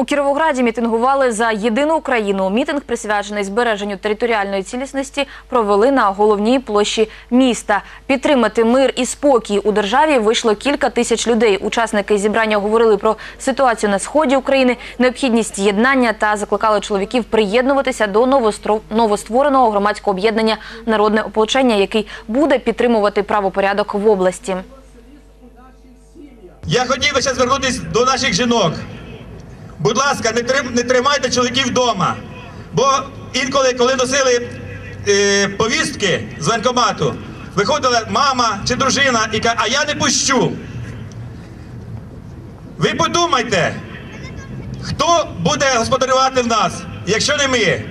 У Кіровограді мітингували за єдину Україну. Мітинг, присвячений збереженню територіальної цілісності, провели на головній площі міста. Підтримати мир і спокій у державі вийшло кілька тисяч людей. Учасники зібрання говорили про ситуацію на сході України, необхідність єднання та закликали чоловіків приєднуватися до новоствореного громадського об'єднання Народне ополчення, який буде підтримувати правопорядок в області. Я хотів би ще звернутися до наших жінок. Будь ласка, не, трим, не тримайте чоловіків вдома. Бо інколи, коли носили е, повістки з воєнкомату, виходила мама чи дружина і каже, а я не пущу. Ви подумайте, хто буде господарювати в нас, якщо не ми?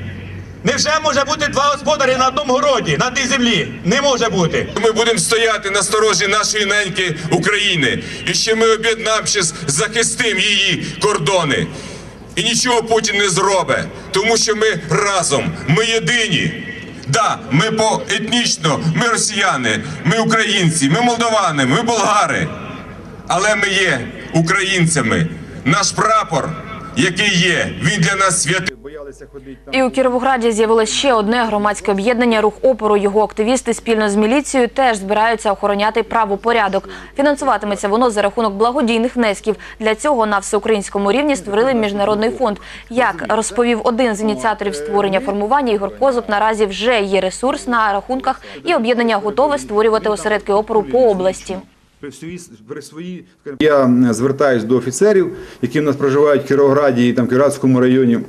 Невже може бути два господарі на одному городі, на тій землі? Не може бути. Ми будемо стояти на сторожі нашої неньки України. І ще ми об'єднавшись, захистимо її кордони. І нічого Путін не зробить, тому що ми разом, ми єдині. Да, ми по етнічно, ми росіяни, ми українці, ми молдовани, ми болгари. Але ми є українцями. Наш прапор, який є, він для нас святий. І у Кіровограді з'явилось ще одне громадське об'єднання рух опору. Його активісти спільно з міліцією теж збираються охороняти правопорядок. Фінансуватиметься воно за рахунок благодійних внесків. Для цього на всеукраїнському рівні створили міжнародний фонд. Як розповів один з ініціаторів створення формування Ігор Козуб, наразі вже є ресурс на рахунках, і об'єднання готове створювати осередки опору по області. Я звертаюсь до офіцерів, які в нас проживають в Кіровограді і там Кіровоградському районі.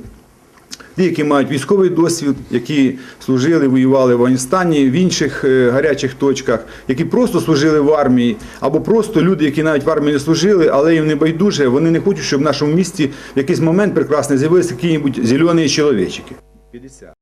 Ті, які мають військовий досвід, які служили, воювали в Афганістані, в інших е, гарячих точках, які просто служили в армії, або просто люди, які навіть в армії не служили, але їм не байдуже, вони не хочуть, щоб в нашому місті в якийсь момент прекрасний з'явилися які-небудь зелені чоловічики.